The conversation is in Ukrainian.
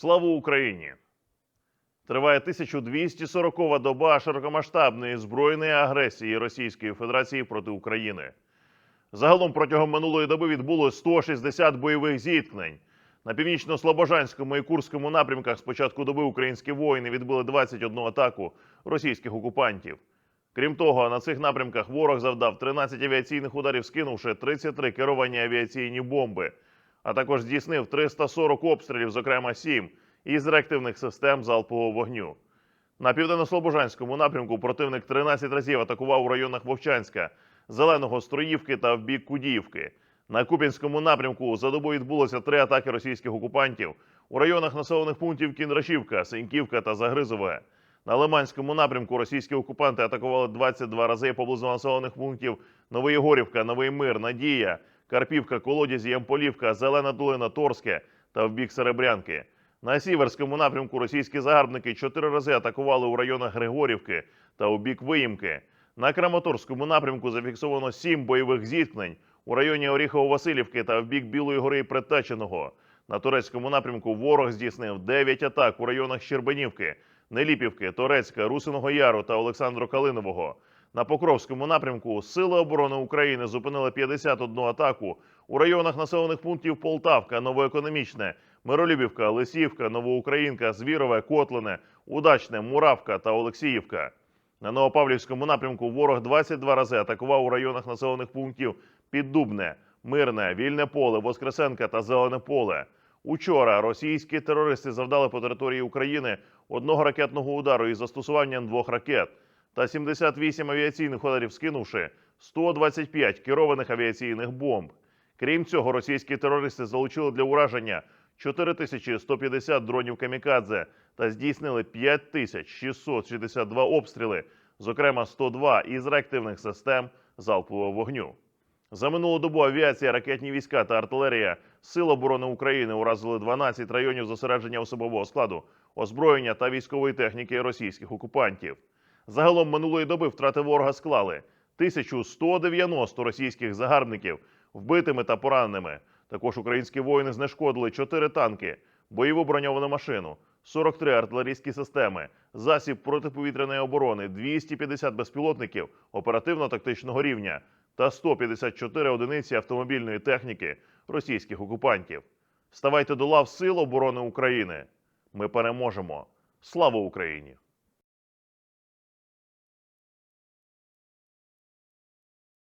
Слава Україні! Триває 1240-ва доба широкомасштабної збройної агресії Російської Федерації проти України. Загалом протягом минулої доби відбулось 160 бойових зіткнень. На північно-слобожанському і Курському напрямках з початку доби українські воїни відбили 21 атаку російських окупантів. Крім того, на цих напрямках ворог завдав 13 авіаційних ударів, скинувши 33 керовані авіаційні бомби, а також здійснив 340 обстрілів, зокрема 7 із реактивних систем залпового вогню. На південно-слобожанському напрямку противник 13 разів атакував у районах Вовчанська, Зеленого Строївки та в бік Кудіївки. На Куп'янському напрямку за добу відбулося три атаки російських окупантів у районах населених пунктів Кіндрашівка, Сеньківка та Загризове. На Лиманському напрямку російські окупанти атакували 22 рази поблизу населених пунктів Новоєгорівка, Новий Мир, Надія, Карпівка, Колодязі, Ямполівка, Зелена Долина, Торське та в бік Серебрянки. На Сіверському напрямку російські загарбники чотири рази атакували у районах Григорівки та у бік Виїмки. На Краматорському напрямку зафіксовано сім бойових зіткнень у районі Оріхово-Василівки та в бік Білої гори і Притеченого. На турецькому напрямку ворог здійснив 9 атак у районах Щербанівки, Неліпівки, Торецька, Русиного Яру та Олександру Калинового. На Покровському напрямку Сили оборони України зупинили 51 атаку у районах населених пунктів Полтавка, Новоекономічне, Миролюбівка, Лисівка, Новоукраїнка, Звірове, Котлине, Удачне, Муравка та Олексіївка. На Новопавлівському напрямку ворог 22 рази атакував у районах населених пунктів Піддубне, Мирне, Вільне поле, Воскресенка та Зелене поле. Учора російські терористи завдали по території України одного ракетного удару із застосуванням двох ракет та 78 авіаційних ударів, скинувши 125 керованих авіаційних бомб. Крім цього, російські терористи залучили для ураження 4150 дронів камікадзе та здійснили 5662 обстріли, зокрема 102 із реактивних систем залпового вогню. За минулу добу авіація, ракетні війська та артилерія Сил оборони України уразили 12 районів зосередження особового складу, озброєння та військової техніки російських окупантів. Загалом минулої доби втрати ворога склали 1190 російських загарбників вбитими та пораненими. Також українські воїни знешкодили 4 танки, бойову броньовану машину, 43 артилерійські системи, засіб протиповітряної оборони, 250 безпілотників оперативно-тактичного рівня та 154 одиниці автомобільної техніки російських окупантів. Ставайте до лав Сил оборони України. Ми переможемо. Слава Україні!